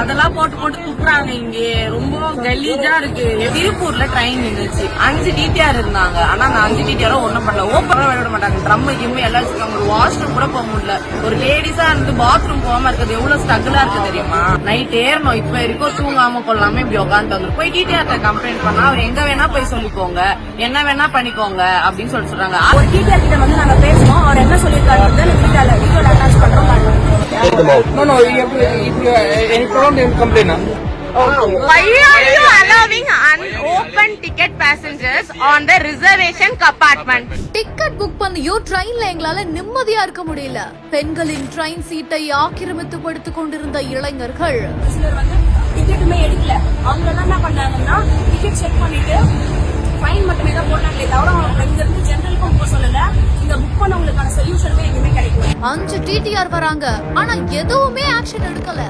அதெல்லாம் போட்டு போட்டு துப்புறாங்க இங்க. ரொம்ப கலீஜா இருக்கு. திருப்பூர்ல ட்ரெயின் நின்றுச்சு அஞ்சு டிடிஆர் இருந்தாங்க. ஆனா அந்த அஞ்சு டிடிஆரும் ஒண்ணும் பண்ணல. ஓப்பன் விட மாட்டாங்க. ட்ரம் கிம்மு எல்லாம் வச்சிருக்காங்க ஒரு வாஷ்ரூம் கூட போக முடியல. ஒரு லேடிஸா இருந்து பாத்ரூம் போகாம இருக்கிறது எவ்வளவு ஸ்ட்ரகிளா இருக்கு தெரியுமா? நைட் ஏறணும். இப்ப வரைக்கும் தூங்காம கொள்ளாம இப்படி உட்காந்து வந்து போய் டிடிஆர் கம்ப்ளைண்ட் பண்ணா அவர் எங்க வேணா போய் சொல்லிக்கோங்க. என்ன வேணா பண்ணிக்கோங்க. அப்படின்னு சொல்லி சொல்றாங்க. ஒரு டிடிஆர் கிட்ட வந்து நாங்க பேசுவோம். அவர் என்ன சொல்லியிருக்காரு Take them out. No, no, if if you uh, any problem, then complain. Huh? Why are you allowing unopened ticket passengers on the reservation compartment? Ticket book பண்ணியும் ட்ரெயின்ல எங்களால நிம்மதியா இருக்க முடியல பெண்களின் ட்ரெயின் சீட்டை ஆக்கிரமித்து படுத்துக் கொண்டிருந்த இளைஞர்கள் சிலர் வந்து டிக்கெட்டுமே எடுக்கல அவங்க எல்லாம் என்ன பண்ணாங்கன்னா டிக்கெட் செக் பண்ணிட்டு ஃபைன் மட்டுமே தான் போட்டாங்களே தவிர அவங்க இங்க இருந்து ஜெனரலுக்கும் போக சொல்லல இந்த புக் பண்ணவங்களுக்கான சொல்யூஷனுமே கிடைக்கல அஞ்சு டிடிஆர் வராங்க. ஆனா எதுவுமே ஆக்ஷன் எடுக்கல.